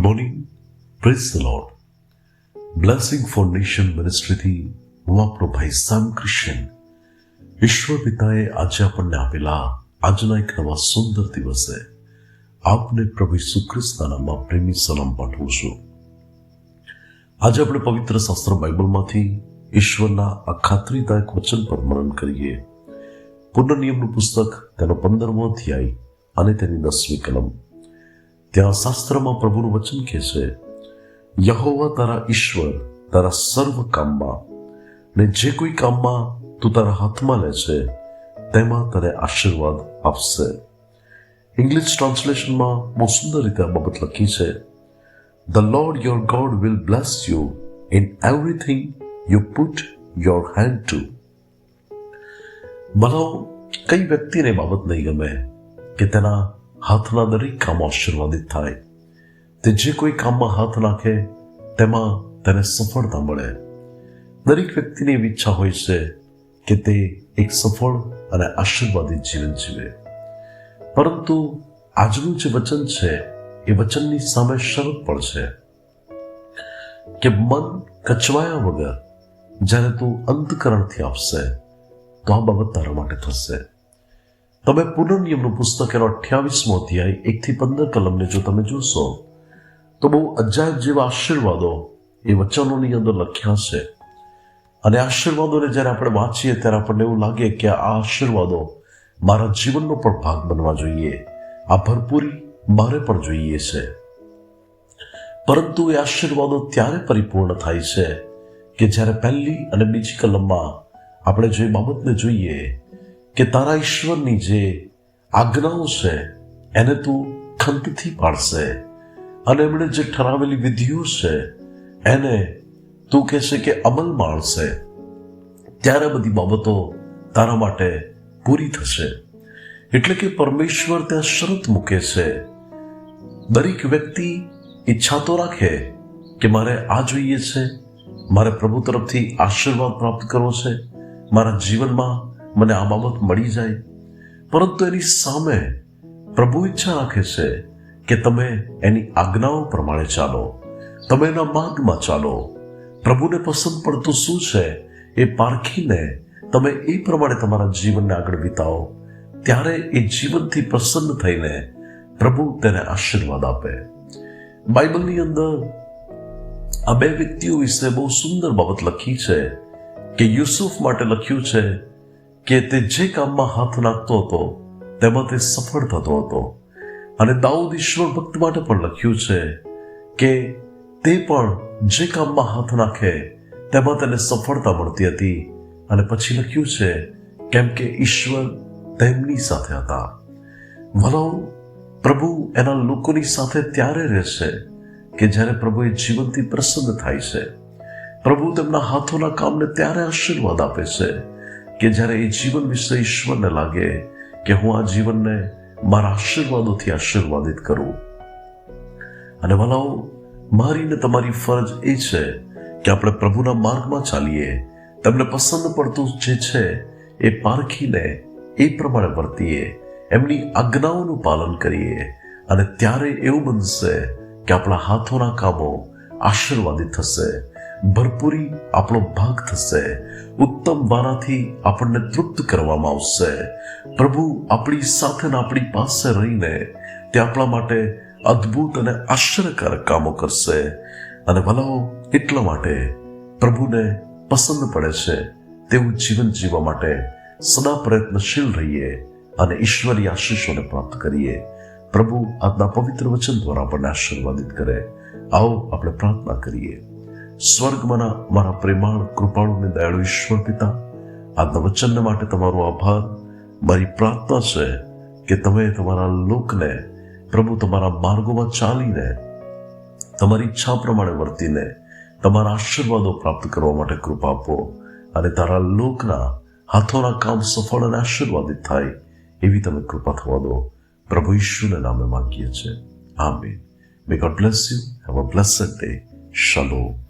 Good morning praise the lord blessing for nation મિનિસ્ટ્રીથી હું આપણો ભાઈ સામ ક્રિશ્ચન ઈશ્વર પિતાએ આજે આપણને આપેલા આજના એક નવા સુંદર દિવસે આપને પ્રભુ ઈસુ નામમાં પ્રેમી સલામ પાઠવું છું આજે આપણે પવિત્ર શાસ્ત્ર બાઇબલમાંથી ઈશ્વરના આ ખાતરીદાયક વચન પર મનન કરીએ પુનર્નિયમનું પુસ્તક તેનો પંદરમો અધ્યાય અને તેની દસમી કલમ ત્યાં શાસ્ત્રમાં પ્રભુનું વચન કહે છે યહોવા તારા ઈશ્વર તારા સર્વ કામમાં ને જે કોઈ કામમાં તું તારા હાથમાં લે છે તેમાં તને આશીર્વાદ આપશે ઇંગ્લિશ ટ્રાન્સલેશનમાં બહુ સુંદર રીતે આ બાબત લખી છે the lord your god will bless you in everything you put your hand to મને કઈ વ્યક્તિને બાબત નહીં ગમે કે તેના હાથના દરેક કામ આશીર્વાદિત થાય. તે જે કોઈ કામમાં હાથ નાખે, તેમાં તેને સફળતા મળે. દરેક વ્યક્તિની એવી ઈચ્છા હોય છે કે તે એક સફળ અને આશીર્વાદિત જીવન જીવે. પરંતુ આજનું જે વચન છે, એ વચનની સામે શરત પણ છે કે મન કચવાયા વગર જ્યારે તું અંતકરણથી આપશે, તો આ બાબત તારા માટે થશે. તમે પુનર્નિયમનું પુસ્તક એનો અઠ્યાવીસમો અધ્યાય એકથી પંદર કલમને જો તમે જોશો, તો બહુ અજાયબ જેવા આશીર્વાદો એ વચનોની અંદર લખ્યા છે. અને આશીર્વાદોને જ્યારે આપણે વાંચીએ ત્યારે આપણને એવું લાગે કે આ આશીર્વાદો મારા જીવનનો પણ ભાગ બનવા જોઈએ. આ ભરપૂરી મારે પણ જોઈએ છે. પરંતુ એ આશીર્વાદો ત્યારે પરિપૂર્ણ થાય છે કે જ્યારે પહેલી અને બીજી કલમમાં આપણે જે બાબતને જોઈએ કે તારા ઈશ્વરની જે આજ્ઞાઓ છે, એને તું ખંતથી પાડશે. અને એમણે જે ઠરાવેલી વિધિઓ છે, એને તું કહેશે કે અમલ માણશે. ત્યારે બધી બાબતો તારા માટે પૂરી થશે. એટલે કે પરમેશ્વર ત્યાં શરત મૂકે છે. દરેક વ્યક્તિ ઈચ્છા તો રાખે કે મારે આ જોઈએ છે, મારે પ્રભુ તરફથી આશીર્વાદ પ્રાપ્ત કરવો છે, મારા જીવનમાં મને આ બાબત મળી જાય. પરંતુ એની સામે પ્રભુ ઈચ્છા રાખે છે કે તમે એની આજ્ઞાઓ પ્રમાણે ચાલો. તમે એના માર્ગમાં ચાલો. પ્રભુને પસંદ પડતું શું છે એ પારખીને તમે એ પ્રમાણે તમારા જીવનને આગળ વિતાવો. ત્યારે એ જીવનથી પ્રસન્ન થઈને પ્રભુ તેને આશીર્વાદ આપે. બાઇબલની અંદર આ બે વ્યક્તિઓ વિશે બહુ સુંદર બાબત લખી છે કે યુસુફ માટે લખ્યું છે કે તે જે કામમાં હાથ નાખતો હતો, તેમાં તે સફળ થતો હતો. અને દાઉદ ઈશ્વર ભક્ત માટે પણ લખ્યું છે કે તે પણ જે કામમાં હાથ નાખે, તેમાં તેને સફળતા મળતી હતી. અને પછી લખ્યું છે કેમ કે ઈશ્વર તેમની સાથે હતા. ભલો પ્રભુ એના લોકોની સાથે ત્યારે રહેશે કે જ્યારે પ્રભુ એ જીવનથી પ્રસન્ન થાય છે. પ્રભુ તેમના હાથોના કામને ત્યારે આશીર્વાદ આપે છે. કે જ્યારે એ જીવન વિશે ઈશ્વરને લાગે કે હું આ જીવનને મારા આશીર્વાદોથી આશીર્વાદિત કરું. અને ભલાઓ, મારી ને તમારી ફરજ એ છે કે આપણે પ્રભુના માર્ગમાં ચાલીએ. તમને પસંદ પડતું જે છે એ પારખીને એ પ્રમાણે વર્તીએ. એમની આજ્ઞાઓનું પાલન કરીએ અને ત્યારે એવું બનશે કે આપણા હાથોના કામો આશીર્વાદિત થશે. ભરપૂરી આપણો ભાગ થશે. ઉત્તમ વારાથી આપણને તૃપ્ત કરવામાં આવશે. પ્રભુ આપણી સાથે આપણી પાસે રહીને તે આપણા માટે અદ્ભુત અને આશ્ચર્યકારક કામો કરશે. અને ભલાઓ એટલા માટે પ્રભુને પસંદ પડે છે. તેવું જીવન જીવવા માટે સદા પ્રયત્નશીલ રહીએ અને ઈશ્વરી આશીષોને પ્રાપ્ત કરીએ. પ્રભુ આજના પવિત્ર વચન દ્વારા આપણને આશીર્વાદિત કરે. આવો આપણે પ્રાર્થના કરીએ. સ્વર્ગમાંના મારા પ્રેમાળ કૃપાળુ અને દયાળુ ઈશ્વર પિતા આજના વચનને માટે તમારો આભાર. મારી પ્રાર્થના છે કે તમે તમારા લોકને, પ્રભુ તમારા માર્ગોમાં ચાલીને, તમારી ઈચ્છા પ્રમાણે વર્તીને, તમારા આશીર્વાદો પ્રાપ્ત કરવા માટે કૃપા આપો અને તારા લોકના હાથોના કામ સફળ અને આશીર્વાદિત થાય એવી તમે કૃપા થવા દો. પ્રભુ ઈશ્વરના નામે માંગીએ છીએ. આમીન. May god bless you have a blessed day શલો